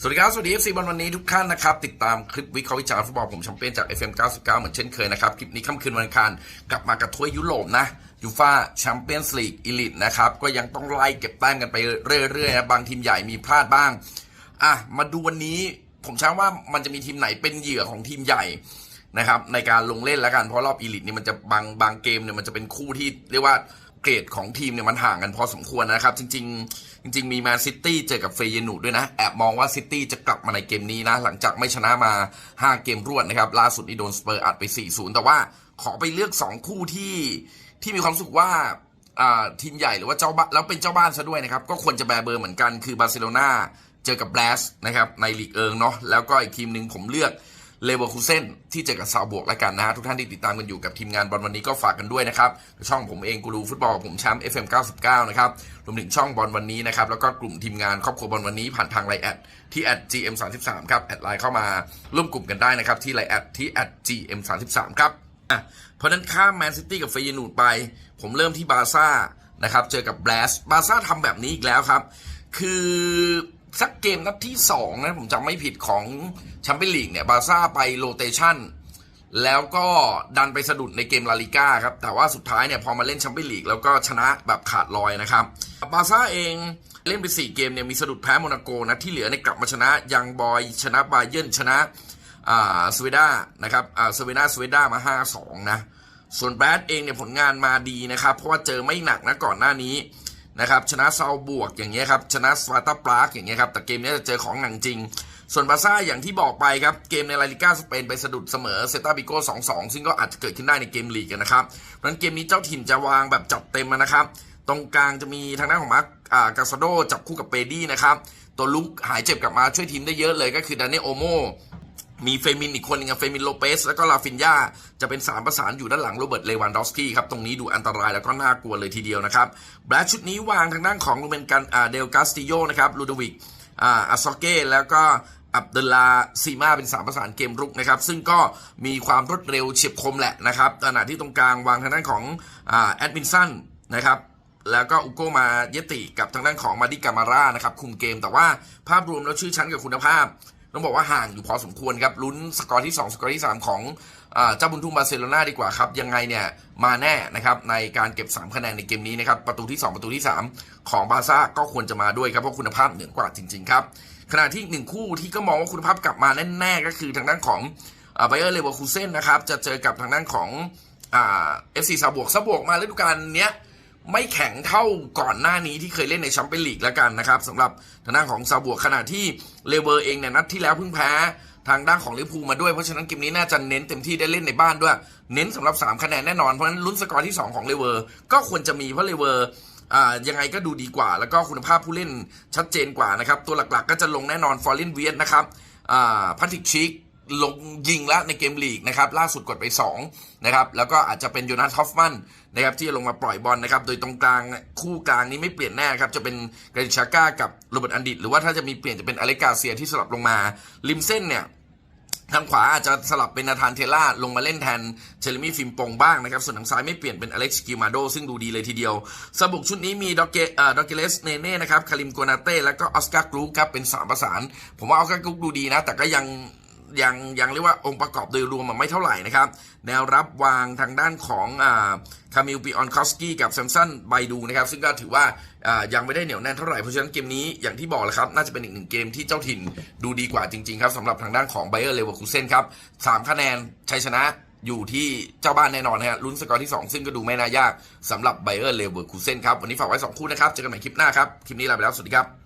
สวัสดีครับ สวัสดี FC บอลวันนี้ทุกท่านนะครับ ติดตามคลิปวิเคราะห์วิจารณ์ฟุตบอลผมแชมเปี้ยนจาก FM 99 เหมือนเช่นเคยนะครับ คลิปนี้ค่ำคืนวันอังคารกลับมากับถ้วยยุโรปนะยูฟาแชมเปี้ยนส์ลีกอีลิทนะครับ ก็ยังต้องไล่เก็บแต้มกันไปเรื่อยๆนะบางทีมใหญ่มีพลาดบ้าง อะ มาดูวันนี้ผมเชื่อว่ามันจะมีทีมไหนเป็นเหยื่อของทีมใหญ่นะครับในการลงเล่นแล้วกันเพราะรอบอีลิทนี่มันจะบางบางเกมเนี่ยมันจะเป็นคู่ที่เรียกว่า เกรดของทีมเนี่ยมันห่างกันพอสมควรนะครับ จริง ๆ จริง ๆ มีแมนซิตี้เจอกับเฟยนูด้วยนะ แอบมองว่าซิตี้จะกลับมาในเกมนี้นะ หลังจากไม่ชนะมา 5 เกมรวดนะครับ ล่าสุดนี่โดนสเปอร์อัดไป 4-0 แต่ว่าขอไปเลือก 2 คู่ที่ที่มีความสึกว่าทีมใหญ่หรือว่าเจ้าบ้านแล้วเป็นเจ้าบ้านซะด้วยนะครับ ก็ควรจะแบรเบอร์เหมือนกันคือบาร์เซโลนาเจอกับแบลสนะครับในลีกเอิงเนาะแล้วก็อีกทีมหนึ่งผมเลือก เลเวอร์คูเซนที่เจอกับซาวบวกแล้วกันนะฮะทุกท่านที่ติดตามกันอยู่กับทีมงานบอลวันนี้ก็ฝากกันด้วยนะครับ ช่องผมเองกูรูฟุตบอลผมแชมป์ FM 99 นะครับ รวมถึงช่องบอลวันนี้นะครับ แล้วก็กลุ่มทีมงานครอบครัวบอลวันนี้ผ่านทางไลน์แอดที่แอด GM 3 3ครับ แอดไลน์เข้ามาร่วมกลุ่มกันได้นะครับ ที่ไลน์แอดที่แอด GM 3 3ครับอะเพราะฉะนั้นข้ามแมนซิตี้กับเฟยนูดไป ผมเริ่มที่บาร์ซ่านะครับเจอกับแบลสบาร์ซ่าทำแบบนี้อีกแล้วครับ คือ สักเกมนัดที่2นะผมจำไม่ผิดของแชมเปี้ยนลีกเนี่ยบาซ่าไปโรเตชันแล้วก็ดันไปสะดุดในเกมลาลิก้าครับ แต่ว่าสุดท้ายเนี่ยพอมาเล่นแชมเปี้ยนลีกแล้วก็ชนะแบบขาดลอยนะครับ บาซ่าเองเล่นไป 4 เกมเนี่ยมีสะดุดแพ้โมนาโกนะที่เหลือเนี่ยกลับมาชนะยังบอยชนะบาเยิร์นชนะอ่าสวีด้านะครับอ่าสวีด้าสวีด้ามา 5-2 นะ ส่วนแบรดเองเนี่ยผลงานมาดีนะครับ เพราะว่าเจอไม่หนักนะก่อนหน้านี้ นะครับชนะซาบวกอย่างเงี้ยครับชนะสวาตาปรากอย่างเงี้ยครับแต่เกมนี้จะเจอของหนังจริง ส่วนบาร์ซ่าอย่างที่บอกไปครับเกมในลาลิก้าสเปนไปสะดุดเสมอเซตาบิโก้2-2ซึ่งก็อาจจะเกิดขึ้นได้ในเกมลีกนะครับเพราะนั้นเกมนี้เจ้าถิ่นจะวางแบบจัดเต็มนะครับตรงกลางจะมีทางด้านของมาร์คอ่ากาซาโดจับคู่กับเปดี้นะครับตัวลุกหายเจ็บกลับมาช่วยทีมได้เยอะเลยก็คือดานเนโอโม มีเฟมินอีกคนหนึงอะเฟมินโลเปสแล้วก็ลาฟินยาจะเป็นสามประสานอยู่ด้านหลังโรเบิร์ตเลวันดอฟสกี้ครับ ตรงนี้ดูอันตรายแล้วก็น่ากลัวเลยทีเดียวนะครับแบรดชุดนี้วางทางด้านของลูเบนกันอ่าเดลกาสติโยนะครับลูดวิกอ่าอาซอเก้แล้วก็อับดุลลาซีมาเป็นสามประสานเกมรุกนะครับ ซึ่งก็มีความรวดเร็วเฉียบคมแหละนะครับขณะที่ตรงกลางวางทางด้านของอแอดมินสันนะครับแล้วก็อุโกมาเยติกับทางด้านของมาดิกามาร่านะครับคุมเกมแต่ว่าภาพรวมแล้วชื่อชั้นกับคุณภาพ ต้องบอกว่าห่างอยู่พอสมควรครับลุ้นสกอร์ที่ 2 สกอร์ที่ 3 ของเจ้าบุญทุ่มบาร์เซโลนาดีกว่าครับ ยังไงเนี่ยมาแน่นะครับในการเก็บ 3 คะแนนในเกมนี้นะครับประตูที่ 2 ประตูที่ 3 ของบาร์ซ่าก็ควรจะมาด้วยครับเพราะคุณภาพเหนือกว่าจริง ๆ ครับขณะที่หนึ่งคู่ที่ก็มองว่าคุณภาพกลับมาแน่ๆก็คือทางด้านของไบเออร์เลเวอร์คูเซนนะครับจะเจอกับทางด้านของเอฟซีซาบวกซาบวกมาฤดูกาลเนี้ย ไม่แข็งเท่าก่อนหน้านี้ที่เคยเล่นในแชมเปี้ยนลีกแล้วกันนะครับสำหรับทางด้านของซาบวกขณะที่เลเวอร์เองเนี่ยนัดที่แล้วเพิ่งแพ้ทางด้านของลิเวอร์พูลมาด้วย เพราะฉะนั้นเกมนี้น่าจะเน้นเต็มที่ได้เล่นในบ้านด้วย เน้นสำหรับ 3 คะแนนแน่นอน เพราะฉะนั้นลุ้นสกอร์ที่ 2 ของเลเวอร์ก็ควรจะมีเพราะเลเวอร์อ่ายังไงก็ดูดีกว่า แล้วก็คุณภาพผู้เล่นชัดเจนกว่านะครับตัวหลักๆ ก็จะลงแน่นอนฟอร์ลินเวียนนะครับอ่าพัติกชิก ลงยิงแล้วในเกมลีกนะครับล่าสุดกดไป2นะครับแล้วก็อาจจะเป็นโยนาธฮอฟมันนะครับที่จะลงมาปล่อยบอลนะครับโดยตรงกลางคู่กลางนี้ไม่เปลี่ยนแน่ครับจะเป็นเกรนชาก้ากับโรเบิร์ตอันดิตหรือว่าถ้าจะมีเปลี่ยนจะเป็นอเล็กกาเซียที่สลับลงมาริมเส้นเนี่ยทางขวาอาจจะสลับเป็นนาธานเทล่าลงมาเล่นแทนเชลมี่ฟิมปงบ้างนะครับ ส่วนทางซ้ายไม่เปลี่ยนเป็นอเล็กซ์กิมาโดซึ่งดูดีเลยทีเดียว สบุกชุดนี้มีด็อกเกเอ่อดอกเกเลสเนเน่นะครับคาริมโกนาเต้ แล้วก็ออสการ์กรูครับเป็นสามประสาน ผมว่าออสการ์กรูดูดีนะ แต่ก็ยัง ยังยังเรียกว่าองค์ประกอบโดยรวมมันไม่เท่าไหร่นะครับ แนวรับวางทางด้านของอ่าคามิลปิออนคอสกี้กับแซมสันไบดูนะครับ ซึ่งก็ถือว่ายังไม่ได้เหนียวแน่นเท่าไหร่ เพราะฉะนั้นเกมนี้อย่างที่บอกแหละครับ น่าจะเป็นอีกหนึ่งเกมที่เจ้าถิ่นดูดีกว่าจริง ๆ ครับสำหรับทางด้านของไบเออร์เลเวอร์คูเซนครับสามคะแนนชัยชนะอยู่ที่เจ้าบ้านแน่นอนนะฮะลุ้นสกอร์ที่ 2 ซึ่งก็ดูไม่น่ายากสำหรับไบเออร์เลเวอร์คูเซนครับ วันนี้ฝากไว้สองคู่นะครับ เจอกันใหม่คลิปหน้าครับ คลิปนี้ลาไปแล้ว สวัสดีครับ